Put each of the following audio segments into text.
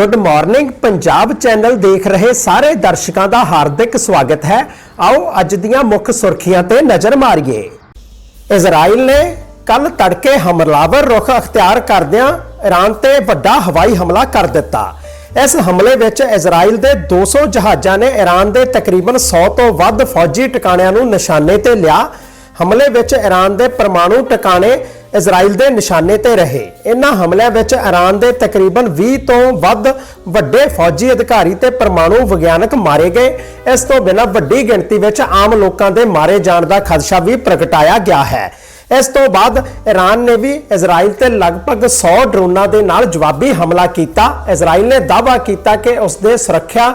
Good morning Punjab channel ਦੇਖ ਰਹੇ ਸਾਰੇ ਦਰਸ਼ਕਾਂ ਦਾ ਹਾਰਦਿਕ ਸਵਾਗਤ ਹੈ। ਆਓ ਅੱਜ ਦੀਆਂ ਮੁੱਖ ਸੁਰਖੀਆਂ ਤੇ ਨਜ਼ਰ ਮਾਰੀਏ। ਇਜ਼ਰਾਈਲ ਨੇ ਕੱਲ ਤੜਕੇ ਹਮਲਾਵਰ ਰੁਖ ਅਖਤਿਆਰ ਕਰਦਿਆਂ ਈਰਾਨ ਤੇ ਵੱਡਾ ਹਵਾਈ ਹਮਲਾ ਕਰ ਦਿੱਤਾ। ਇਸ ਹਮਲੇ ਵਿੱਚ ਇਜ਼ਰਾਈਲ ਦੇ 200 ਜਹਾਜ਼ਾਂ ਨੇ ਈਰਾਨ ਦੇ ਤਕਰੀਬਨ 100 ਤੋਂ ਵੱਧ ਫੌਜੀ ਟਿਕਾਣਿਆਂ ਨੂੰ ਨਿਸ਼ਾਨੇ ਤੇ ਲਿਆ। ਹਮਲੇ ਵਿੱਚ ਈਰਾਨ ਦੇ ਪਰਮਾਣੂ ਟਿਕਾਣੇ ਇਜ਼ਰਾਈਲ ਦੇ ਨਿਸ਼ਾਨੇ ਤੇ ਰਹੇ। ਇਨ੍ਹਾਂ ਹਮਲਿਆਂ ਵਿੱਚ ਈਰਾਨ ਦੇ ਤਕਰੀਬਨ 20 ਤੋਂ ਵੱਧ ਵੱਡੇ ਫੌਜੀ ਅਧਿਕਾਰੀ ਤੇ ਪਰਮਾਣੂ ਵਿਗਿਆਨਕ ਮਾਰੇ ਗਏ। ਇਸ ਤੋਂ ਬਿਨਾਂ ਵੱਡੀ ਗਿਣਤੀ ਵਿੱਚ ਆਮ ਲੋਕਾਂ ਦੇ ਮਾਰੇ ਜਾਣ ਦਾ ਖਦਸ਼ਾ ਵੀ ਪ੍ਰਗਟਾਇਆ ਗਿਆ ਹੈ। ਇਸ ਤੋਂ ਬਾਅਦ ਈਰਾਨ ਨੇ ਵੀ ਇਜ਼ਰਾਈਲ ਤੇ ਲਗਭਗ 100 ਡਰੋਨਾਂ ਦੇ ਨਾਲ ਜਵਾਬੀ ਹਮਲਾ ਕੀਤਾ। ਇਜ਼ਰਾਈਲ ਨੇ ਦਾਅਵਾ ਕੀਤਾ ਕਿ ਉਸ ਦੇ ਸੁਰੱਖਿਆ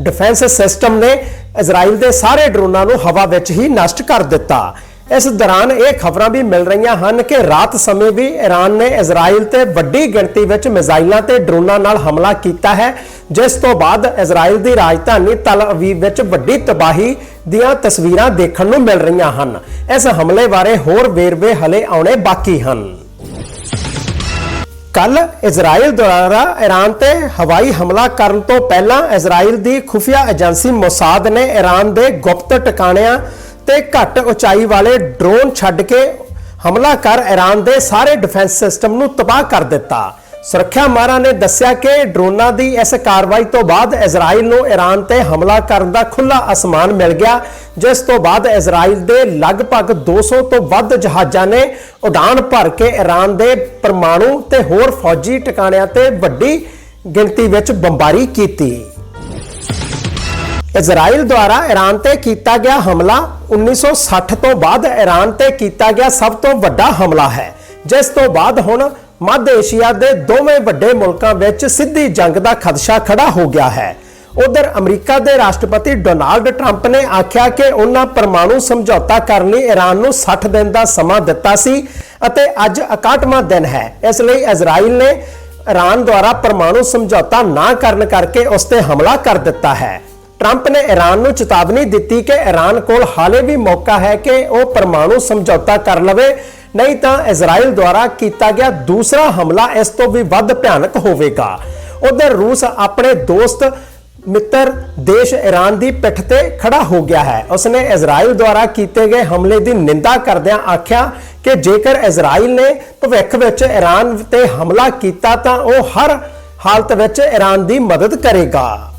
ਡਿਫੈਂਸ ਸਿਸਟਮ ਨੇ ਇਜ਼ਰਾਈਲ ਦੇ ਸਾਰੇ ਡਰੋਨਾਂ ਨੂੰ ਹਵਾ ਵਿੱਚ ਹੀ ਨਸ਼ਟ ਕਰ ਦਿੱਤਾ। ਇਸ ਦੌਰਾਨ ਇਹ ਖਬਰਾਂ ਵੀ ਮਿਲ ਰਹੀਆਂ ਹਨ ਕਿ ਰਾਤ ਸਮੇਂ ਵੀ ਈਰਾਨ ਨੇ ਇਜ਼ਰਾਈਲ ਤੇ ਵੱਡੀ ਗਿਣਤੀ ਵਿੱਚ ਮਿਜ਼ਾਈਲਾਂ ਤੇ ਡਰੋਨਾਂ ਨਾਲ ਹਮਲਾ ਕੀਤਾ ਹੈ, ਜਿਸ ਤੋਂ ਬਾਅਦ ਇਜ਼ਰਾਈਲ ਦੀ ਰਾਜਧਾਨੀ ਤਲ ਅਵੀਵ ਵਿੱਚ ਵੱਡੀ ਤਬਾਹੀ ਦੀਆਂ ਤਸਵੀਰਾਂ ਦੇਖਣ ਨੂੰ ਮਿਲ ਰਹੀਆਂ ਹਨ। ਇਸ ਹਮਲੇ ਬਾਰੇ ਹੋਰ ਵੇਰਵੇ ਹਲੇ ਆਉਣੇ ਬਾਕੀ ਹਨ। ਕੱਲ ਇਜ਼ਰਾਈਲ ਦੁਆਰਾ ਈਰਾਨ ਤੇ ਹਵਾਈ ਹਮਲਾ ਕਰਨ ਤੋਂ ਪਹਿਲਾਂ ਇਜ਼ਰਾਈਲ ਦੀ ਖੁਫੀਆ ਏਜੰਸੀ ਮੋਸਾਦ ਨੇ ਈਰਾਨ ਦੇ ਗੁਪਤ ਟਿਕਾਣਿਆਂ ਤੇ ਘੱਟ ਉਚਾਈ ਵਾਲੇ ਡਰੋਨ ਛੱਡ ਕੇ ਹਮਲਾ ਕਰ ਈਰਾਨ ਦੇ ਸਾਰੇ ਡਿਫੈਂਸ ਸਿਸਟਮ ਨੂੰ ਤਬਾਹ ਕਰ ਦਿੱਤਾ। ਸੁਰੱਖਿਆ ਮਾਹਰਾਂ ਨੇ ਦੱਸਿਆ ਕਿ ਡਰੋਨਾਂ ਦੀ ਇਸ ਕਾਰਵਾਈ ਤੋਂ ਬਾਅਦ ਇਜ਼ਰਾਈਲ ਨੂੰ ਈਰਾਨ ਤੇ ਹਮਲਾ ਕਰਨ ਦਾ ਖੁੱਲਾ ਅਸਮਾਨ ਮਿਲ ਗਿਆ, ਜਿਸ ਤੋਂ ਬਾਅਦ ਇਜ਼ਰਾਈਲ ਦੇ ਲਗਭਗ 200 ਤੋਂ ਵੱਧ ਜਹਾਜ਼ਾਂ ਨੇ ਉਡਾਨ ਭਰ ਕੇ ਈਰਾਨ ਦੇ ਪਰਮਾਣੂ ਤੇ ਹੋਰ ਫੌਜੀ ਟਿਕਾਣਿਆਂ ਤੇ ਵੱਡੀ ਗਿਣਤੀ ਵਿੱਚ ਬੰਬਾਰੀ ਕੀਤੀ। ਇਜ਼ਰਾਈਲ ਦੁਆਰਾ ਈਰਾਨ ਤੇ ਕੀਤਾ ਗਿਆ ਹਮਲਾ 1960 ਤੋਂ ਬਾਅਦ ਈਰਾਨ ਤੇ ਕੀਤਾ ਗਿਆ ਸਭ ਤੋਂ ਵੱਡਾ ਹਮਲਾ ਹੈ, ਜਿਸ ਤੋਂ ਬਾਅਦ ਹੁਣ ਮੱਧ ਏਸ਼ੀਆ ਦੇ ਦੋਵੇਂ ਵੱਡੇ ਮੁਲਕਾਂ ਵਿੱਚ ਸਿੱਧੀ ਜੰਗ ਦਾ ਖਦਸ਼ਾ ਖੜਾ ਹੋ ਗਿਆ ਹੈ। ਉਧਰ ਅਮਰੀਕਾ ਦੇ ਰਾਸ਼ਟਰਪਤੀ ਡੋਨਾਲਡ ਟਰੰਪ ਨੇ ਆਖਿਆ ਕਿ ਉਹਨਾਂ ਪਰਮਾਣੂ ਸਮਝੌਤਾ ਕਰਨ ਲਈ ਈਰਾਨ ਨੂੰ 60 ਦਿਨ ਦਾ ਸਮਾਂ ਦਿੱਤਾ ਸੀ ਅਤੇ ਅੱਜ 61ਵਾਂ ਦਿਨ ਹੈ। ਇਸ ਲਈ ਇਜ਼ਰਾਈਲ ਨੇ ਈਰਾਨ ਦੁਆਰਾ ਪਰਮਾਣੂ ਸਮਝੌਤਾ ਨਾ ਕਰਨ ਕਰਕੇ ਉਸ ਤੇ ਹਮਲਾ ਕਰ ਦਿੱਤਾ ਹੈ। ਟਰੰਪ ਨੇ ਈਰਾਨ ਨੂੰ ਚੇਤਾਵਨੀ ਦਿੱਤੀ ਕਿ ਈਰਾਨ ਕੋਲ ਹਾਲੇ ਵੀ ਮੌਕਾ ਹੈ ਕਿ ਉਹ ਪਰਮਾਣੂ ਸਮਝੌਤਾ ਕਰ ਲਵੇ। ਨਹੀਂ ਤਾਂ ਇਜ਼ਰਾਈਲ ਦੁਆਰਾ ਕੀਤਾ ਗਿਆ ਦੂਸਰਾ ਹਮਲਾ ਇਸ ਤੋਂ ਵੀ ਵੱਧ ਭਿਆਨਕ ਹੋਵੇਗਾ। ਉਧਰ ਰੂਸ ਆਪਣੇ ਦੋਸਤ ਮਿੱਤਰ ਦੇਸ਼ ਈਰਾਨ ਦੀ ਪਿੱਠ ਤੇ ਖੜਾ ਹੋ ਗਿਆ ਹੈ। ਉਸਨੇ ਇਜ਼ਰਾਈਲ ਦੁਆਰਾ ਕੀਤੇ ਗਏ ਹਮਲੇ ਦੀ ਨਿੰਦਾ ਕਰਦਿਆਂ ਆਖਿਆ ਕਿ ਜੇਕਰ ਇਜ਼ਰਾਈਲ ਨੇ ਭਵਿੱਖ ਵਿੱਚ ਈਰਾਨ ਤੇ ਹਮਲਾ ਕੀਤਾ ਤਾਂ ਉਹ ਹਰ ਹਾਲਤ ਵਿੱਚ ਈਰਾਨ ਦੀ ਮਦਦ ਕਰੇਗਾ।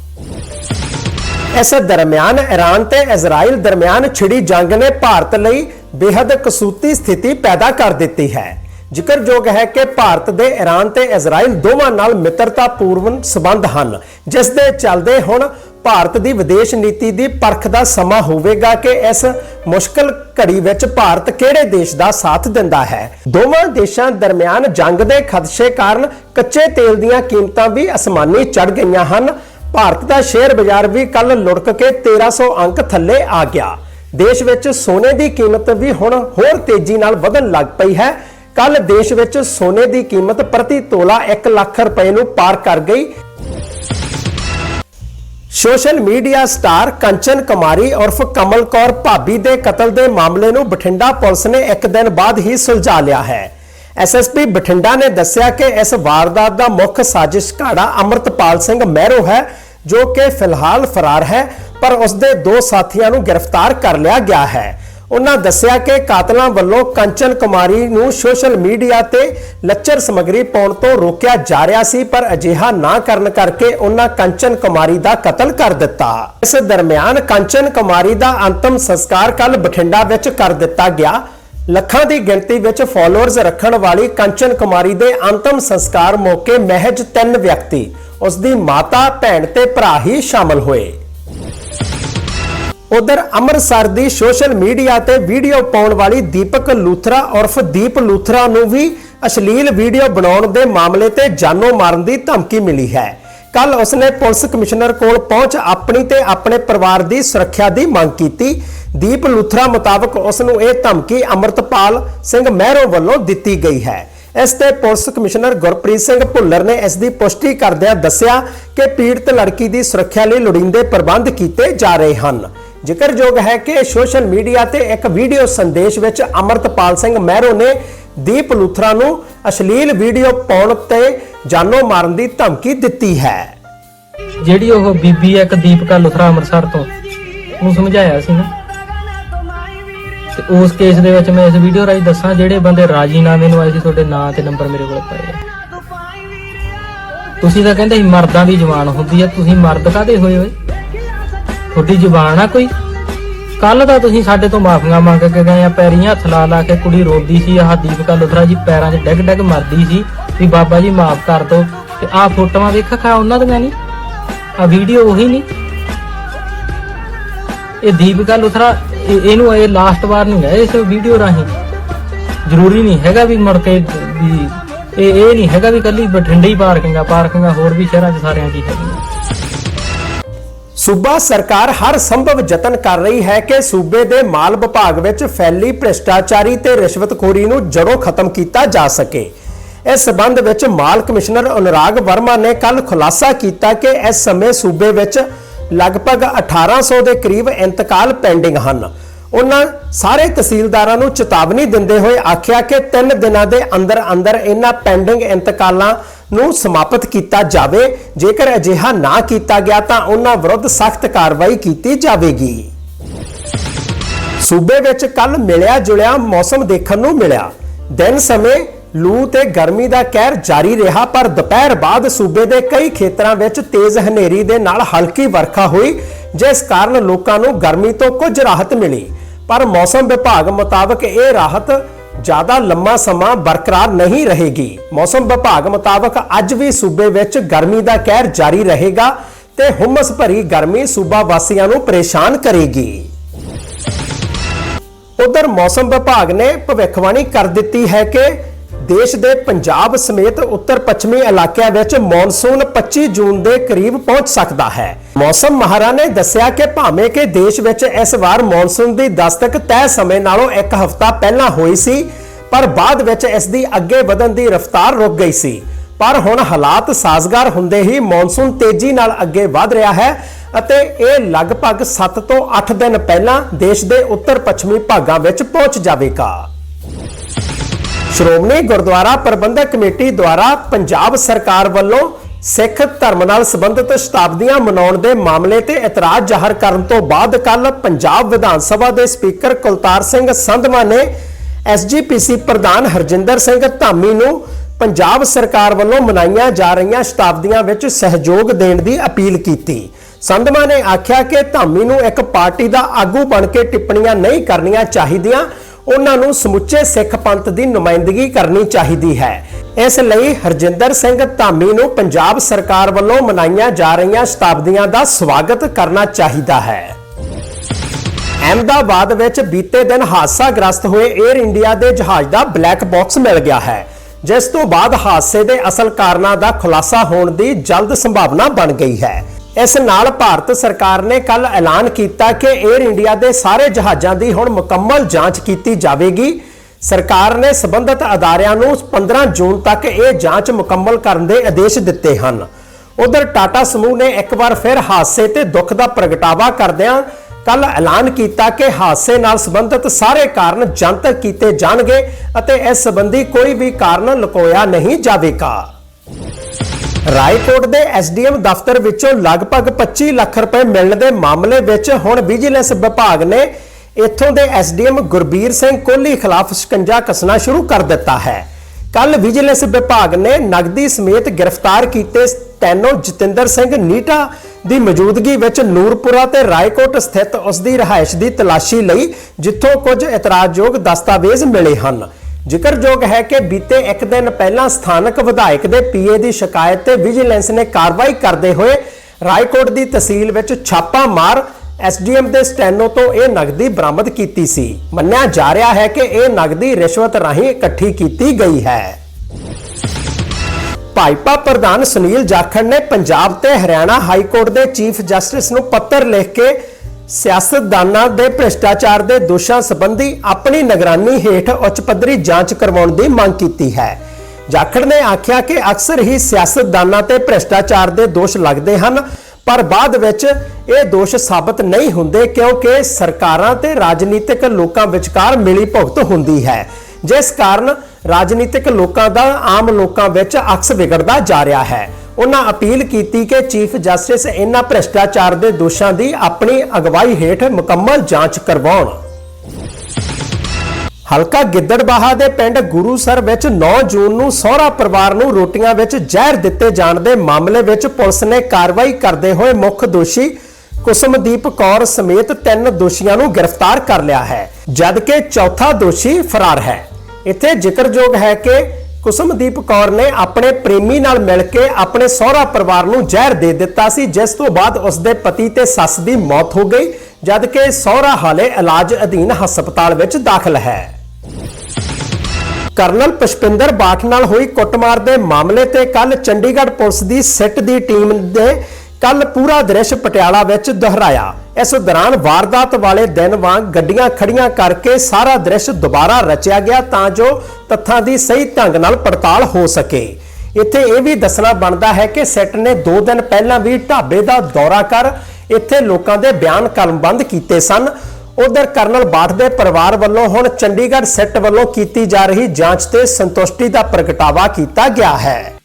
ਇਸ ਦਰਮਿਆਨ ਈਰਾਨ ਤੇ ਇਜ਼ਰਾਈਲ ਦਰਮਿਆਨ ਛਿੜੀ ਜੰਗ ਨੇ ਭਾਰਤ ਲਈ ਬੇहद ਕਸੂਤੀ ਸਥਿਤੀ ਪੈਦਾ ਕਰ ਦਿੱਤੀ ਹੈ। ਜ਼ਿਕਰਯੋਗ ਹੈ ਕਿ ਭਾਰਤ ਦੇ ਈਰਾਨ ਤੇ ਇਜ਼ਰਾਈਲ ਦੋਵਾਂ ਨਾਲ ਮਿੱਤਰਤਾਪੂਰਨ ਸਬੰਧ ਹਨ, ਜਿਸ ਦੇ ਚੱਲਦੇ ਹੁਣ ਭਾਰਤ ਦੀ ਵਿਦੇਸ਼ ਨੀਤੀ ਦੀ ਪਰਖ ਦਾ ਸਮਾਂ ਹੋਵੇਗਾ ਕਿ ਇਸ ਮੁਸ਼ਕਲ ਘੜੀ ਵਿੱਚ ਭਾਰਤ ਕਿਹੜੇ ਦੇਸ਼ ਦਾ ਸਾਥ ਦਿੰਦਾ ਹੈ। ਦੋਵਾਂ ਦੇਸ਼ਾਂ ਦਰਮਿਆਨ ਜੰਗ ਦੇ ਖਦਸ਼ੇ ਕਾਰਨ ਕੱਚੇ ਤੇਲ ਦੀਆਂ ਕੀਮਤਾਂ ਵੀ ਅਸਮਾਨੀ ਚੜ ਗਈਆਂ ਹਨ। ਭਾਰਤ ਦਾ ਸ਼ੇਅਰ ਬਾਜ਼ਾਰ ਵੀ ਕੱਲ ਲੁੜਕ ਕੇ 1300 ਅੰਕ ਥੱਲੇ ਆ ਗਿਆ। ਦੇਸ਼ ਵਿੱਚ ਸੋਨੇ ਦੀ ਕੀਮਤ ਵੀ ਹੁਣ ਹੋਰ ਤੇਜ਼ੀ ਨਾਲ ਵਧਣ ਲੱਗ ਪਈ ਹੈ। ਕੱਲ ਦੇਸ਼ ਵਿੱਚ ਸੋਨੇ ਦੀ ਕੀਮਤ ਪ੍ਰਤੀ ਤੋਲਾ 1 ਲੱਖ ਰੁਪਏ ਨੂੰ ਪਾਰ ਕਰ ਗਈ। Social media star Kanchan Kumari ਉਰਫ ਕਮਲ ਕੌਰ ਭਾਬੀ ਦੇ ਕਤਲ ਦੇ ਮਾਮਲੇ ਨੂੰ ਬਠਿੰਡਾ ਪੁਲਿਸ ਨੇ ਇੱਕ ਦਿਨ ਬਾਅਦ ਹੀ ਸੁਲਝਾ ਲਿਆ ਹੈ। ਐਸਐਸਪੀ ਬਠਿੰਡਾ ਨੇ ਦੱਸਿਆ ਕਿ ਇਸ ਵਾਰਦਾਤ ਦਾ ਮੁੱਖ ਸਾਜ਼ਿਸ਼ਘਾੜਾ ਅਮਰਤਪਾਲ ਸਿੰਘ ਮਹਿਰੋ ਹੈ। ਜੋ ਕਿ ਫਿਲਹਾਲ ਫਰਾਰ ਹੈ, ਪਰ ਉਸ ਦੇ ਦੋ ਸਾਥੀਆਂ ਨੂੰ ਗ੍ਰਿਫਤਾਰ ਕਰ ਲਿਆ ਗਿਆ ਹੈ। ਉਹਨਾਂ ਦੱਸਿਆ ਕਿ ਕਾਤਲਾਂ ਵੱਲੋਂ ਕੰਚਨ ਕੁਮਾਰੀ ਨੂੰ ਸੋਸ਼ਲ ਮੀਡੀਆ ਤੇ ਲੱਚਰ ਸਮੱਗਰੀ ਪਾਉਣ ਤੋਂ ਰੋਕਿਆ ਜਾ ਰਿਹਾ ਸੀ, ਪਰ ਅਜਿਹਾ ਨਾ ਕਰਨ ਕਰਕੇ ਉਹਨਾਂ ਕੰਚਨ ਕੁਮਾਰੀ ਦਾ ਕਤਲ ਕਰ ਦਿੱਤਾ। ਇਸ ਦਰਮਿਆਨ ਕੰਚਨ ਕੁਮਾਰੀ ਦਾ ਅੰਤਮ ਸੰਸਕਾਰ ਕੱਲ ਬਠਿੰਡਾ ਵਿੱਚ ਕਰ ਦਿੱਤਾ ਗਿਆ। ਲੱਖਾਂ ਦੀ ਗਿਣਤੀ ਵਿੱਚ ਫਾਲੋਅਰਸ ਰੱਖਣ ਵਾਲੀ ਕੰਚਨ ਕੁਮਾਰੀ ਦੇ ਅੰਤਮ ਸੰਸਕਾਰ ਮੌਕੇ ਮਹਿਜ ਤਿੰਨ ਵਿਅਕਤੀ ਉਸ ਦੀ ਮਾਤਾ, ਭੈਣ ਤੇ ਭਰਾ ਹੀ ਸ਼ਾਮਲ ਹੋਏ। ਉਧਰ ਅੰਮ੍ਰਿਤਸਰ ਦੀ ਸੋਸ਼ਲ ਮੀਡੀਆ ਤੇ ਵੀਡੀਓ ਪਾਉਣ ਵਾਲੀ ਦੀਪਕ ਲੂਥਰਾ ਉਰਫ ਦੀਪ ਲੂਥਰਾ ਨੂੰ ਵੀ ਅਸ਼ਲੀਲ ਵੀਡੀਓ ਬਣਾਉਣ ਦੇ ਮਾਮਲੇ ਤੇ ਜਾਨੋਂ ਮਾਰਨ ਦੀ ਧਮਕੀ ਮਿਲੀ ਹੈ। ਕੱਲ ਉਸਨੇ ਪੁਲਿਸ ਕਮਿਸ਼ਨਰ ਕੋਲ ਪਹੁੰਚ ਆਪਣੀ ਤੇ ਆਪਣੇ ਪਰਿਵਾਰ ਦੀ ਸੁਰੱਖਿਆ ਦੀ ਮੰਗ ਕੀਤੀ। ਦੀਪ ਲੂਥਰਾ ਮੁਤਾਬਕ ਉਸ ਨੂੰ ਇਹ ਧਮਕੀ ਅਮਰਤਪਾਲ ਸਿੰਘ ਮਹਿਰੋ ਵੱਲੋਂ ਦਿੱਤੀ ਗਈ ਹੈ। ਇਸ ਤੇ ਪੁਲਿਸ ਕਮਿਸ਼ਨਰ ਗੁਰਪ੍ਰੀਤ ਸਿੰਘ ਭੁੱਲਰ ਨੇ ਇਸ ਦੀ ਪੁਸ਼ਟੀ ਕਰਦਿਆਂ ਦੱਸਿਆ ਕਿ ਪੀੜਤ ਲੜਕੀ ਦੀ ਸੁਰੱਖਿਆ ਲਈ ਲੋੜੀਂਦੇ ਪ੍ਰਬੰਧ ਕੀਤੇ ਜਾ ਰਹੇ ਹਨ। ਜ਼ਿਕਰਯੋਗ ਹੈ ਕਿ ਸੋਸ਼ਲ ਮੀਡੀਆ ਤੇ ਇੱਕ ਵੀਡੀਓ ਸੰਦੇਸ਼ ਵਿੱਚ ਅਮਰਤਪਾਲ ਸਿੰਘ ਮਹਿਰੋ ਨੇ ਦੀਪ ਲੂਥਰਾ ਨੂੰ ਅਸ਼ਲੀਲ ਵੀਡੀਓ ਪਾਉਣ ਤੇ ਜਾਨੋਂ ਮਾਰਨ ਦੀ ਧਮਕੀ ਦਿੱਤੀ ਹੈ। ਜਿਹੜੀ ਉਹ ਬੀਬੀ ਇੱਕ ਦੀਪਕਾ ਲੁਥਰਾ ਅੰਮ੍ਰਿਤਸਰ ਤੋਂ, ਉਹਨੂੰ ਸਮਝਾਇਆ ਸੀ ਨਾ? ਤੇ ਉਸ ਕੇਸ ਦੇ ਵਿੱਚ ਮੈਂ ਇਸ ਵੀਡੀਓ ਰਾਹੀਂ ਦੱਸਾਂ ਜਿਹੜੇ ਬੰਦੇ ਰਾਜੀਨਾਮੇ ਨੂੰ ਆਏ ਸੀ, ਤੁਹਾਡੇ ਨਾਂ ਤੇ ਨੰਬਰ ਮੇਰੇ ਕੋਲ ਪਏ ਆ। ਤੁਸੀਂ ਤਾਂ ਕਹਿੰਦੇ ਸੀ ਮਰਦਾਂ ਦੀ ਜ਼ੁਬਾਨ ਹੁੰਦੀ ਆ, ਤੁਸੀਂ ਮਰਦ ਕਾਦੇ ਹੋਏ ਹੋਏ? ਤੁਹਾਡੀ ਜ਼ੁਬਾਨ ਆ ਕੋਈ? ਕੱਲ ਤਾਂ ਤੁਸੀਂ ਸਾਡੇ ਤੋਂ ਮਾਫੀਆਂ ਮੰਗ ਕੇ ਗਏ ਆ, ਪੈਰੀਂ ਹੱਥ ਲਾ ਲਾ ਕੇ ਕੁੜੀ ਰੋਂਦੀ ਸੀ, ਆਹ ਦੀਪਕਾ ਲੁਥਰਾ ਜੀ ਪੈਰਾਂ 'ਚ ਡਿੱਗ ਡਿੱਗ ਮਰਦੀ ਸੀ, ਵੀ ਬਾਬਾ ਜੀ ਮਾਫ ਕਰ ਦਿਓ ਤੇ ਆਹ ਫੋਟੋਆਂ ਵੇਖ ਖਾ ਉਹਨਾਂ ਦੀਆਂ ਨਹੀਂ ਆ ਵੀਡੀਓ ਉਹੀ ਨਹੀਂ ਇਹ ਦੀਪਕਾ ਲੁਥਰਾ ਇਹਨੂੰ ਇਹ ਲਾਸਟ ਵਾਰ ਨਹੀਂ ਹੈ, ਇਸ ਵੀਡੀਓ ਰਾਹੀਂ। ਜ਼ਰੂਰੀ ਨਹੀਂ ਹੈਗਾ ਵੀ ਮੁੜ ਕੇ ਵੀ ਇਹ ਇਹ ਨਹੀਂ ਹੈਗਾ ਵੀ ਕੱਲੀ ਬਠਿੰਡੇ ਹੀ ਪਾਰਕਿੰਗਾਂ ਪਾਰਕਿੰਗਾਂ ਹੋਰ ਵੀ ਸ਼ਹਿਰਾਂ 'ਚ ਸਾਰਿਆਂ 'ਚ ਹੀ ਹੈਗੀਆਂ ਸੂਬਾ ਸਰਕਾਰ ਹਰ ਸੰਭਵ ਯਤਨ ਕਰ ਰਹੀ ਹੈ ਕਿ ਸੂਬੇ ਦੇ ਮਾਲ ਵਿਭਾਗ ਵਿੱਚ ਫੈਲੀ ਭ੍ਰਿਸ਼ਟਾਚਾਰੀ ਤੇ ਰਿਸ਼ਵਤਖੋਰੀ ਨੂੰ ਜੜੋਂ ਖਤਮ ਕੀਤਾ ਜਾ ਸਕੇ। ਇਸ ਸਬੰਧ ਵਿੱਚ ਮਾਲ ਕਮਿਸ਼ਨਰ ਅਨੁਰਾਗ ਵਰਮਾ ਨੇ ਕੱਲ ਖੁਲਾਸਾ ਕੀਤਾ ਕਿ ਇਸ ਸਮੇਂ ਸੂਬੇ ਵਿੱਚ ਲਗਭਗ 1800 ਦੇ ਕਰੀਬ ਇੰਤਕਾਲ ਪੈਂਡਿੰਗ ਹਨ। ਉਹਨਾਂ ਸਾਰੇ ਤਹਿਸੀਲਦਾਰਾਂ ਨੂੰ ਚੇਤਾਵਨੀ ਦਿੰਦੇ ਹੋਏ ਆਖਿਆ ਕਿ 3 ਦਿਨਾਂ ਦੇ ਅੰਦਰ ਅੰਦਰ ਇਹਨਾਂ ਪੈਂਡਿੰਗ ਇੰਤਕਾਲਾਂ ਨੂੰ ਸਮਾਪਤ ਕੀਤਾ ਜਾਵੇ। ਜੇਕਰ ਅਜਿਹਾ ਨਾ ਕੀਤਾ ਗਿਆ ਤਾਂ ਉਹਨਾਂ ਵਿਰੁੱਧ ਸਖਤ ਕਾਰਵਾਈ ਕੀਤੀ ਜਾਵੇਗੀ। ਸੂਬੇ ਵਿੱਚ ਕੱਲ ਮਿਲਿਆ ਜੁਲਿਆ ਮੌਸਮ ਦੇਖਣ ਨੂੰ ਮਿਲਿਆ। ਦਿਨ ਸਮੇਂ ਲੂ ਤੇ ਗਰਮੀ ਦਾ ਕਹਿਰ ਜਾਰੀ ਰਿਹਾ, ਪਰ ਦੁਪਹਿਰ ਬਾਅਦ ਸੂਬੇ ਦੇ ਕਈ ਖੇਤਰਾਂ ਵਿੱਚ ਤੇਜ਼ ਹਨੇਰੀ ਦੇ ਨਾਲ ਹਲਕੀ ਵਰਖਾ ਹੋਈ, ਜਿਸ ਕਾਰਨ ਲੋਕਾਂ ਨੂੰ ਗਰਮੀ ਤੋਂ ਕੁਝ ਰਾਹਤ ਮਿਲੀ। ਪਰ ਮੌਸਮ ਵਿਭਾਗ ਮੁਤਾਬਕ ਇਹ ਰਾਹਤ ਜ਼ਿਆਦਾ ਲੰਮਾ ਸਮਾਂ ਬਰਕਰਾਰ ਨਹੀਂ ਰਹੇਗੀ। ਮੌਸਮ ਵਿਭਾਗ ਮੁਤਾਬਕ ਅੱਜ ਵੀ ਸੂਬੇ ਵਿੱਚ ਗਰਮੀ ਦਾ ਕਹਿਰ ਜਾਰੀ ਰਹੇਗਾ ਤੇ ਹੁਮਸ ਭਰੀ ਗਰਮੀ ਸੂਬਾ ਵਾਸੀਆਂ ਨੂੰ ਪਰੇਸ਼ਾਨ ਕਰੇਗੀ। ਉਧਰ ਮੌਸਮ ਵਿਭਾਗ ਨੇ ਭਵਿੱਖਬਾਣੀ ਕਰ ਦਿੱਤੀ ਹੈ ਕਿ ਦੇਸ਼ ਦੇ ਪੰਜਾਬ ਸਮੇਤ ਉੱਤਰ ਪੱਛਮੀ ਇਲਾਕਿਆਂ ਵਿੱਚ ਮੌਨਸੂਨ 25 ਜੂਨ ਦੇ ਕਰੀਬ ਪਹੁੰਚ ਸਕਦਾ ਹੈ। ਮੌਸਮ ਮਹਾਰਾ ਨੇ ਦੱਸਿਆ ਕਿ ਭਾਵੇਂ ਕਿ ਦੇਸ਼ ਵਿੱਚ ਇਸ ਵਾਰ ਮੌਨਸੂਨ ਦੀ ਦਸਤਕ ਤੈਅ ਸਮੇਂ ਨਾਲੋਂ ਇੱਕ ਹਫ਼ਤਾ ਪਹਿਲਾਂ ਹੋਈ ਸੀ, ਪਰ ਬਾਅਦ ਵਿੱਚ ਇਸ ਦੀ ਅੱਗੇ ਵਧਣ ਦੀ ਰਫ਼ਤਾਰ ਰੁਕ ਗਈ ਸੀ। ਪਰ ਹੁਣ ਹਾਲਾਤ ਸਾਜ਼ਗਾਰ ਹੁੰਦੇ ਹੀ ਮੌਨਸੂਨ ਤੇਜ਼ੀ ਨਾਲ ਅੱਗੇ ਵਧ ਰਿਹਾ ਹੈ ਅਤੇ ਇਹ ਲਗਭਗ 7 ਤੋਂ 8 ਦਿਨ ਪਹਿਲਾਂ ਦੇਸ਼ ਦੇ ਉੱਤਰ ਪੱਛਮੀ ਭਾਗਾਂ ਵਿੱਚ ਪਹੁੰਚ ਜਾਵੇਗਾ। ਸ਼੍ਰੋਮਣੀ ਗੁਰਦੁਆਰਾ ਪ੍ਰਬੰਧਕ ਕਮੇਟੀ ਦੁਆਰਾ ਪੰਜਾਬ ਸਰਕਾਰ ਵੱਲੋਂ ਸਿੱਖ ਧਰਮ ਨਾਲ ਸੰਬੰਧਿਤ ਸ਼ਤਾਬਦੀਆਂ ਮਨਾਉਣ ਦੇ ਮਾਮਲੇ ਤੇ ਇਤਰਾਜ਼ ਜ਼ਾਹਰ ਕਰਨ ਤੋਂ ਬਾਅਦ ਕੱਲ ਪੰਜਾਬ ਵਿਧਾਨ ਸਭਾ ਦੇ ਸਪੀਕਰ ਕੁਲਤਾਰ ਸਿੰਘ ਸੰਧਵਾ ਨੇ ਐਸਜੀਪੀਸੀ ਪ੍ਰਧਾਨ ਹਰਜਿੰਦਰ ਸਿੰਘ ਧਾਮੀ ਨੂੰ ਪੰਜਾਬ ਸਰਕਾਰ ਵੱਲੋਂ ਮਨਾਈਆਂ ਜਾ ਰਹੀਆਂ ਸ਼ਤਾਬਦੀਆਂ ਵਿੱਚ ਸਹਿਯੋਗ ਦੇਣ ਦੀ ਅਪੀਲ ਕੀਤੀ। ਸੰਧਵਾ ਨੇ ਆਖਿਆ ਕਿ ਧਾਮੀ ਨੂੰ ਇੱਕ ਪਾਰਟੀ ਦਾ ਆਗੂ ਬਣ ਕੇ ਟਿੱਪਣੀਆਂ ਨਹੀਂ ਕਰਨੀਆਂ ਚਾਹੀਦੀਆਂ ਉਹਨਾਂ ਨੂੰ ਸਮੁੱਚੇ ਸਿੱਖ ਪੰਥ ਦੀ ਨੁਮਾਇੰਦਗੀ ਕਰਨੀ ਚਾਹੀਦੀ ਹੈ। ਇਸ ਲਈ ਹਰਜਿੰਦਰ ਸਿੰਘ ਧਾਮੀ ਨੂੰ ਪੰਜਾਬ ਸਰਕਾਰ ਵੱਲੋਂ ਮਨਾਈਆਂ ਜਾ ਰਹੀਆਂ ਸ਼ਤਾਬਦੀਆਂ ਦਾ ਸਵਾਗਤ ਕਰਨਾ ਚਾਹੀਦਾ ਹੈ। ਅਹਿਮਦਾਬਾਦ ਵਿੱਚ ਬੀਤੇ ਦਿਨ ਹਾਦਸਾਗ੍ਰਸਤ ਹੋਏ 에ਅਰ ਇੰਡੀਆ ਦੇ ਜਹਾਜ਼ ਦਾ ਬਲੈਕ ਬਾਕਸ ਮਿਲ ਗਿਆ ਹੈ, ਜਿਸ ਤੋਂ ਬਾਅਦ ਹਾਦਸੇ ਦੇ ਅਸਲ ਕਾਰਨਾਂ ਦਾ ਖੁਲਾਸਾ ਹੋਣ ਦੀ ਜਲਦ ਸੰਭਾਵਨਾ ਬਣ ਗਈ ਹੈ। ਇਸ ਨਾਲ ਭਾਰਤ ਸਰਕਾਰ ਨੇ ਕੱਲ ਐਲਾਨ ਕੀਤਾ ਕਿ 에ਅਰ ਇੰਡੀਆ ਦੇ ਸਾਰੇ ਜਹਾਜ਼ਾਂ ਦੀ ਹੁਣ ਮੁਕੰਮਲ ਜਾਂਚ ਕੀਤੀ ਜਾਵੇਗੀ। ਸਰਕਾਰ ਨੇ ਸਬੰਧਤ ਅਦਾਰਿਆਂ ਨੂੰ 15 ਜੂਨ ਤੱਕ ਇਹ ਜਾਂਚ ਮੁਕੰਮਲ ਕਰਨ ਦੇ ਆਦੇਸ਼ ਦਿੱਤੇ ਹਨ। ਉਧਰ ਟਾਟਾ ਸਮੂਹ ਨੇ ਇੱਕ ਵਾਰ ਫਿਰ ਹਾਦਸੇ ਤੇ ਦੁੱਖ ਦਾ ਪ੍ਰਗਟਾਵਾ ਕਰਦਿਆਂ ਕੱਲ ਐਲਾਨ ਕੀਤਾ ਕਿ ਹਾਦਸੇ ਨਾਲ ਸੰਬੰਧਿਤ ਸਾਰੇ ਕਾਰਨ ਜਨਤਕ ਕੀਤੇ ਜਾਣਗੇ ਅਤੇ ਇਸ ਸੰਬੰਧੀ ਕੋਈ ਵੀ ਕਾਰਨ ਲੁਕੋਇਆ ਨਹੀਂ ਜਾਵੇਗਾ। ਰਾਏਕੋਟ ਦੇ ਐਸਡੀਐਮ ਦਫ਼ਤਰ ਵਿੱਚੋਂ ਲਗਭਗ 25 ਲੱਖ ਰੁਪਏ ਮਿਲਣ ਦੇ ਮਾਮਲੇ ਵਿੱਚ ਹੁਣ ਵਿਜੀਲੈਂਸ ਵਿਭਾਗ ਨੇ ਇੱਥੋਂ ਦੇ ਐਸਡੀਐਮ ਗੁਰਬੀਰ ਸਿੰਘ ਕੋਹਲੀ ਖਿਲਾਫ ਸ਼ਿਕੰਜਾ ਕੱਸਣਾ ਸ਼ੁਰੂ ਕਰ ਦਿੱਤਾ ਹੈ। ਕੱਲ ਵਿਜੀਲੈਂਸ ਵਿਭਾਗ ਨੇ ਨਗਦੀ ਸਮੇਤ ਗ੍ਰਿਫਤਾਰ ਕੀਤੇ ਸਟੈਨੋ ਜਤਿੰਦਰ ਸਿੰਘ ਨੀਟਾ ਦੀ ਮੌਜੂਦਗੀ ਵਿੱਚ ਨੂਰਪੁਰਾ ਤੇ ਰਾਏਕੋਟ ਸਥਿਤ ਉਸ ਦੀ ਰਿਹਾਇਸ਼ ਦੀ ਤਲਾਸ਼ੀ ਲਈ ਜਿੱਥੋਂ ਕੁਝ ਇਤਰਾਜ਼ਯੋਗ ਦਸਤਾਵੇਜ਼ ਮਿਲੇ ਹਨ। ਜ਼ਿਕਰਯੋਗ ਹੈ ਕਿ ਬੀਤੇ ਇੱਕ ਦਿਨ ਪਹਿਲਾਂ ਸਥਾਨਕ ਵਿਧਾਇਕ ਦੇ ਪੀਏ ਦੀ ਸ਼ਿਕਾਇਤ ਤੇ ਵਿਜੀਲੈਂਸ ਨੇ ਕਾਰਵਾਈ ਕਰਦੇ ਹੋਏ ਰਾਏਕੋਟ ਦੀ ਤਹਿਸੀਲ ਵਿੱਚ ਛਾਪਾ ਮਾਰ ਐਸਡੀਐਮ ਦੇ ਸਟੈਨੋ ਤੋਂ ਇਹ ਨਗਦੀ ਬਰਾਮਦ ਕੀਤੀ ਸੀ। ਮੰਨਿਆ ਜਾ ਰਿਹਾ ਹੈ ਕਿ ਇਹ ਨਗਦੀ ਰਿਸ਼ਵਤ ਰਾਹੀਂ ਇਕੱਠੀ ਕੀਤੀ ਗਈ ਹੈ। ਭਾਜਪਾ ਪ੍ਰਧਾਨ ਸੁਨੀਲ ਜਾਖੜ ਨੇ ਪੰਜਾਬ ਤੇ ਹਰਿਆਣਾ ਹਾਈ ਕੋਰਟ ਦੇ ਚੀਫ ਜਸਟਿਸ ਨੂੰ ਪੱਤਰ ਲਿਖ ਕੇ ਸਿਆਸਤਦਾਨਾਂ ਦੇ ਭ੍ਰਿਸ਼ਟਾਚਾਰ ਦੇ ਦੋਸ਼ਾਂ ਸੰਬੰਧੀ ਆਪਣੀ ਨਿਗਰਾਨੀ ਹੇਠ ਉੱਚ ਪੱਧਰੀ ਜਾਂਚ ਕਰਵਾਉਣ ਦੀ ਮੰਗ ਕੀਤੀ ਹੈ। ਜਾਖੜ ਨੇ ਆਖਿਆ ਕਿ ਅਕਸਰ ਹੀ ਸਿਆਸਤਦਾਨਾਂ ਤੇ ਭ੍ਰਿਸ਼ਟਾਚਾਰ ਦੇ ਦੋਸ਼ ਲੱਗਦੇ ਹਨ, ਪਰ ਬਾਅਦ ਵਿੱਚ ਇਹ ਦੋਸ਼ ਸਾਬਤ ਨਹੀਂ ਹੁੰਦੇ ਕਿਉਂਕਿ ਸਰਕਾਰਾਂ ਤੇ ਰਾਜਨੀਤਿਕ ਲੋਕਾਂ ਵਿਚਕਾਰ ਮਿਲੀ ਭੁਗਤ ਹੁੰਦੀ ਹੈ। ਜਿਸ ਕਾਰਨ ਰਾਜਨੀਤਿਕ ਲੋਕਾਂ ਦਾ ਆਮ ਲੋਕਾਂ ਵਿੱਚ ਅਕਸ ਵਿਗੜਦਾ ਜਾ ਰਿਹਾ ਹੈ। ਉਹਨਾਂ ਅਪੀਲ ਕੀਤੀ ਕਿ ਚੀਫ ਜਸਟਿਸ ਇਹਨਾਂ ਭ੍ਰਿਸ਼ਟਾਚਾਰ ਦੇ ਦੋਸ਼ਾਂ ਦੀ ਆਪਣੀ ਅਗਵਾਈ ਹੇਠ ਮੁਕੰਮਲ ਜਾਂਚ ਕਰਵਾਉਣ। ਹਲਕਾ ਗਿੱਦੜਬਾਹਾ ਦੇ ਪਿੰਡ ਗੁਰੂਸਰ ਵਿੱਚ 9 ਜੂਨ ਨੂੰ ਸਹੁਰਾ ਪਰਿਵਾਰ ਨੂੰ ਰੋਟੀਆਂ ਵਿੱਚ ਜ਼ਹਿਰ ਦਿੱਤੇ ਜਾਣ ਦੇ ਮਾਮਲੇ ਵਿੱਚ ਪੁਲਿਸ ਨੇ ਕਾਰਵਾਈ ਕਰਦੇ ਹੋਏ ਮੁੱਖ ਦੋਸ਼ੀ ਕੁਸਮਦੀਪ ਕੌਰ ਸਮੇਤ ਤਿੰਨ ਦੋਸ਼ੀਆਂ ਨੂੰ ਗ੍ਰਿਫਤਾਰ ਕਰ ਲਿਆ ਹੈ, ਜਦਕਿ ਚੌਥਾ ਦੋਸ਼ੀ ਫਰਾਰ ਹੈ। ਇੱਥੇ ਜ਼ਿਕਰਯੋਗ ਹੈ ਕਿ ਕੁਸਮਦੀਪ ਕੌਰ ਨੇ ਆਪਣੇ ਪ੍ਰੇਮੀ ਨਾਲ ਮਿਲ ਕੇ ਆਪਣੇ ਸਹੁਰਾ ਪਰਿਵਾਰ ਨੂੰ ਜ਼ਹਿਰ ਦੇ ਦਿੱਤਾ ਸੀ, ਜਿਸ ਤੋਂ ਬਾਅਦ ਉਸ ਦੇ ਪਤੀ ਤੇ ਸੱਸ ਦੀ ਮੌਤ ਹੋ ਗਈ, ਜਦਕਿ ਸਹੁਰਾ ਹਾਲੇ ਇਲਾਜ ਅਧੀਨ ਹਸਪਤਾਲ ਵਿੱਚ ਦਾਖਲ ਹੈ। ਕਰਨਲ ਪੁਸ਼ਪਿੰਦਰ ਬਾਠ ਨਾਲ ਹੋਈ ਕੁੱਟਮਾਰ ਦੇ ਮਾਮਲੇ ਤੇ ਕੱਲ ਚੰਡੀਗੜ੍ਹ ਪੁਲਿਸ ਦੀ ਸਿੱਟ ਦੀ ਟੀਮ ਨੇ ਕੱਲ ਪੂਰਾ ਦ੍ਰਿਸ਼ ਪਟਿਆਲਾ ਵਿੱਚ ਦੁਹਰਾਇਆ। ਇਸ ਦੌਰਾਨ ਵਾਰਦਾਤ ਵਾਲੇ ਦਿਨ ਵਾਂਗ ਗੱਡੀਆਂ ਖੜੀਆਂ ਕਰਕੇ ਸਾਰਾ ਦ੍ਰਿਸ਼ ਦੁਬਾਰਾ ਰਚਿਆ ਗਿਆ ਤਾਂ ਜੋ ਤੱਥਾਂ ਦੀ ਸਹੀ ਢੰਗ ਨਾਲ ਪੜਤਾਲ ਹੋ ਸਕੇ। ਇੱਥੇ ਇਹ ਵੀ ਦੱਸਣਾ ਬਣਦਾ ਹੈ ਕਿ ਸਿੱਟ ਨੇ 2 ਦਿਨ ਪਹਿਲਾਂ ਵੀ ਢਾਬੇ ਦਾ ਦੌਰਾ ਕਰ ਇੱਥੇ ਲੋਕਾਂ ਦੇ ਬਿਆਨ ਕਲਮਬੰਦ ਕੀਤੇ ਸਨ। ਉਧਰ ਕਰਨਲ ਬਾਠ ਦੇ ਪਰਿਵਾਰ ਵੱਲੋਂ ਹੁਣ ਚੰਡੀਗੜ੍ਹ ਸੈੱਟ ਵੱਲੋਂ ਕੀਤੀ ਜਾ ਰਹੀ ਜਾਂਚ ਤੇ ਸੰਤੁਸ਼ਟੀ ਦਾ ਪ੍ਰਗਟਾਵਾ ਕੀਤਾ ਗਿਆ ਹੈ।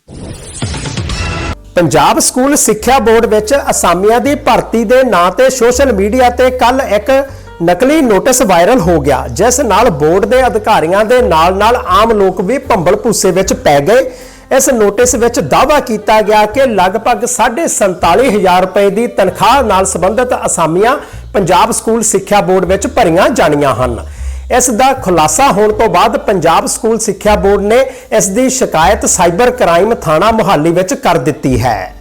ਪੰਜਾਬ ਸਕੂਲ ਸਿੱਖਿਆ ਬੋਰਡ ਵਿੱਚ ਅਸਾਮੀਆਂ ਦੀ ਭਰਤੀ ਦੇ ਨਾਂ ਤੇ ਸੋਸ਼ਲ ਮੀਡੀਆ ਤੇ ਕੱਲ ਇੱਕ ਨਕਲੀ ਨੋਟਿਸ ਵਾਇਰਲ ਹੋ ਗਿਆ, ਜਿਸ ਨਾਲ ਬੋਰਡ ਦੇ ਅਧਿਕਾਰੀਆਂ ਦੇ ਨਾਲ-ਨਾਲ ਆਮ ਲੋਕ ਵੀ ਭੰਬਲ ਭੂਸੇ ਵਿੱਚ ਪੈ ਗਏ। ਇਸ ਨੋਟਿਸ ਵਿੱਚ ਦਾਅਵਾ ਕੀਤਾ ਗਿਆ ਕਿ ਲਗਭਗ 47500 ਰੁਪਏ ਦੀ ਤਨਖਾਹ ਨਾਲ ਸੰਬੰਧਿਤ ਅਸਾਮੀਆਂ ਪੰਜਾਬ ਸਕੂਲ ਸਿੱਖਿਆ ਬੋਰਡ ਵਿੱਚ ਭਰੀਆਂ ਜਾਣੀਆਂ ਹਨ। ਇਸ ਦਾ ਖੁਲਾਸਾ ਹੋਣ ਤੋਂ ਬਾਅਦ ਪੰਜਾਬ ਸਕੂਲ ਸਿੱਖਿਆ ਬੋਰਡ ਨੇ ਇਸ ਦੀ ਸ਼ਿਕਾਇਤ ਸਾਈਬਰ ਕ੍ਰਾਈਮ ਥਾਣਾ ਮੁਹਾਲੀ ਵਿੱਚ ਕਰ ਦਿੱਤੀ ਹੈ।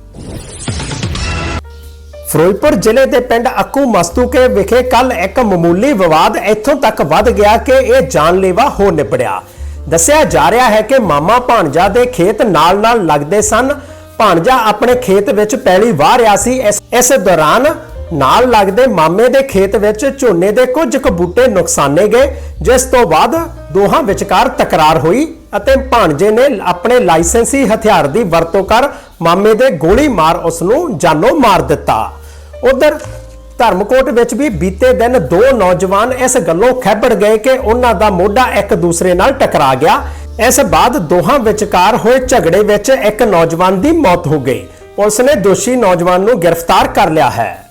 ਫਿਰੋਜ਼ਪੁਰ ਜ਼ਿਲ੍ਹੇ ਦੇ ਪਿੰਡ ਅੱਕੂ ਮਸਤੂਕੇ ਵਿਖੇ ਕੱਲ ਇੱਕ ਮਾਮੂਲੀ ਵਿਵਾਦ ਇੱਥੋਂ ਤੱਕ ਵੱਧ ਗਿਆ ਕਿ ਇਹ ਜਾਨਲੇਵਾ ਹੋ ਨਿਪੜਿਆ। ਦੱਸਿਆ ਜਾ ਰਿਹਾ ਹੈ ਕਿ ਮਾਮਾ ਭਾਣਜਾ ਦੇ ਖੇਤ ਨਾਲ-ਨਾਲ ਲੱਗਦੇ ਸਨ। ਭਾਣਜਾ ਆਪਣੇ ਖੇਤ ਵਿੱਚ ਪੈਲੀ ਵਾਹ ਰਿਹਾ ਸੀ। ਇਸ ਦੌਰਾਨ ਨਾਲ ਲੱਗਦੇ ਮਾਮੇ ਦੇ ਖੇਤ ਵਿੱਚ ਝੋਨੇ ਦੇ ਕੁਝ ਕੁ ਬੂਟੇ ਨੁਕਸਾਨੇ ਗਏ, ਜਿਸ ਤੋਂ ਬਾਅਦ ਦੋਹਾਂ ਵਿਚਕਾਰ ਤਕਰਾਰ ਹੋਈ ਅਤੇ ਭਾਣਜੇ ਨੇ ਆਪਣੇ ਲਾਇਸੈਂਸੀ ਹਥਿਆਰ ਦੀ ਵਰਤੋਂ ਕਰ ਮਾਮੇ ਦੇ ਗੋਲੀ ਮਾਰ ਉਸ ਨੂੰ ਜਾਨੋਂ ਮਾਰ ਦਿੱਤਾ। ਉਧਰ ਧਰਮਕੋਟ ਵਿੱਚ ਵੀ ਬੀਤੇ ਦਿਨ ਦੋ ਨੌਜਵਾਨ ਇਸ ਗੱਲੋਂ ਖੈਬੜ ਗਏ ਕਿ ਉਹਨਾਂ ਦਾ ਮੋਢਾ ਇੱਕ ਦੂਸਰੇ ਨਾਲ ਟਕਰਾ ਗਿਆ। ਇਸ ਬਾਅਦ ਦੋਹਾਂ ਵਿਚਕਾਰ ਹੋਏ ਝਗੜੇ ਵਿੱਚ ਇੱਕ ਨੌਜਵਾਨ ਦੀ ਮੌਤ ਹੋ ਗਈ। ਪੁਲਿਸ ਨੇ ਦੋਸ਼ੀ ਨੌਜਵਾਨ ਨੂੰ ਗ੍ਰਿਫਤਾਰ ਕਰ ਲਿਆ ਹੈ।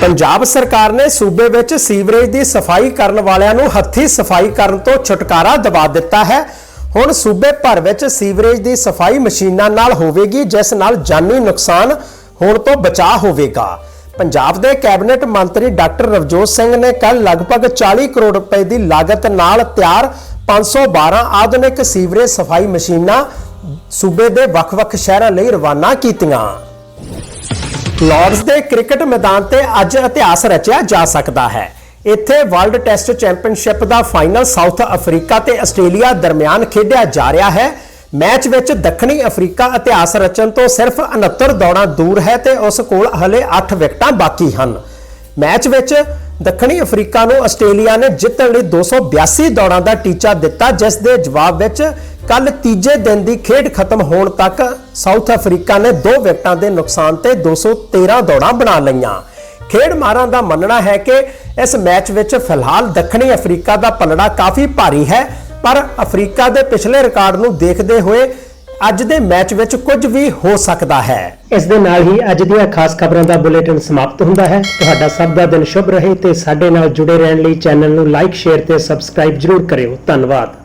ਪੰਜਾਬ ਸਰਕਾਰ ਨੇ ਸੂਬੇ ਵਿੱਚ ਸੀਵਰੇਜ ਦੀ ਸਫ਼ਾਈ ਕਰਨ ਵਾਲਿਆਂ ਨੂੰ ਹੱਥੀ ਸਫ਼ਾਈ ਕਰਨ ਤੋਂ ਛੁਟਕਾਰਾ ਦਿਵਾ ਦਿੱਤਾ ਹੈ। ਹੁਣ ਸੂਬੇ ਭਰ ਵਿੱਚ ਸੀਵਰੇਜ ਦੀ ਸਫ਼ਾਈ ਮਸ਼ੀਨਾਂ ਨਾਲ ਹੋਵੇਗੀ, ਜਿਸ ਨਾਲ ਜਾਨੀ ਨੁਕਸਾਨ ਹੋਣ ਤੋਂ ਬਚਾਅ ਹੋਵੇਗਾ। ਪੰਜਾਬ ਦੇ ਕੈਬਨਿਟ ਮੰਤਰੀ ਡਾਕਟਰ ਰਵਜੋਤ ਸਿੰਘ ਨੇ ਕੱਲ ਲਗਭਗ 40 ਕਰੋੜ ਰੁਪਏ ਦੀ ਲਾਗਤ ਨਾਲ ਤਿਆਰ 512 ਆਧੁਨਿਕ ਸੀਵਰੇਜ ਸਫ਼ਾਈ ਮਸ਼ੀਨਾਂ ਸੂਬੇ ਦੇ ਵੱਖ-ਵੱਖ ਸ਼ਹਿਰਾਂ ਲਈ ਰਵਾਨਾ ਕੀਤੀਆਂ। ਲਾਰਡਸ ਦੇ ਕ੍ਰਿਕਟ ਮੈਦਾਨ ਤੇ ਅੱਜ ਇਤਿਹਾਸ ਰਚਿਆ ਜਾ ਸਕਦਾ ਹੈ। ਇੱਥੇ ਵਰਲਡ ਟੈਸਟ ਚੈਂਪੀਅਨਸ਼ਿਪ ਦਾ ਫਾਈਨਲ ਸਾਊਥ ਅਫਰੀਕਾ ਤੇ ਆਸਟ੍ਰੇਲੀਆ ਦਰਮਿਆਨ ਖੇਡਿਆ ਜਾ ਰਿਹਾ ਹੈ। ਮੈਚ ਵਿੱਚ ਦੱਖਣੀ ਅਫਰੀਕਾ ਇਤਿਹਾਸ ਰਚਣ ਤੋਂ ਸਿਰਫ 69 ਦੌੜਾਂ ਦੂਰ ਹੈ ਤੇ ਉਸ ਕੋਲ ਹਲੇ 8 ਵਿਕਟਾਂ ਬਾਕੀ ਹਨ। ਮੈਚ ਵਿੱਚ ਦੱਖਣੀ ਅਫਰੀਕਾ ਨੂੰ ਆਸਟ੍ਰੇਲੀਆ ਨੇ ਜਿੱਤਣ ਲਈ 282 ਦੌੜਾਂ ਦਾ ਟੀਚਾ ਦਿੱਤਾ, ਜਿਸ ਦੇ ਜਵਾਬ ਵਿੱਚ ਕੱਲ ਤੀਜੇ ਦਿਨ ਦੀ ਖੇਡ ਖਤਮ ਹੋਣ ਤੱਕ ਸਾਊਥ ਅਫਰੀਕਾ ਨੇ 2 ਵਿਕਟਾਂ ਦੇ ਨੁਕਸਾਨ ਤੇ 213 ਦੌੜਾਂ ਬਣਾ ਲਈਆਂ। ਖੇਡ ਮਾਰਾਂ ਦਾ ਮੰਨਣਾ ਹੈ ਕਿ ਇਸ ਮੈਚ ਵਿੱਚ ਫਿਲਹਾਲ ਦੱਖਣੀ ਅਫਰੀਕਾ ਦਾ ਪਲੜਾ ਕਾਫੀ ਭਾਰੀ ਹੈ, ਪਰ ਅਫਰੀਕਾ ਦੇ ਪਿਛਲੇ ਰਿਕਾਰਡ ਨੂੰ ਦੇਖਦੇ ਹੋਏ ਅੱਜ ਦੇ ਮੈਚ ਵਿੱਚ ਕੁਝ ਵੀ ਹੋ ਸਕਦਾ ਹੈ। ਇਸ ਦੇ ਨਾਲ ਹੀ ਅੱਜ ਦੀਆਂ ਖਾਸ ਖਬਰਾਂ ਦਾ ਬੁਲੇਟਿਨ ਸਮਾਪਤ ਹੁੰਦਾ ਹੈ। ਤੁਹਾਡਾ ਸਭ ਦਾ ਦਿਨ ਸ਼ੁਭ ਰਹੇ ਤੇ ਸਾਡੇ ਨਾਲ ਜੁੜੇ ਰਹਿਣ ਲਈ ਚੈਨਲ ਨੂੰ ਲਾਈਕ, ਸ਼ੇਅਰ ਤੇ ਸਬਸਕ੍ਰਾਈਬ ਜਰੂਰ ਕਰਿਓ। ਧੰਨਵਾਦ।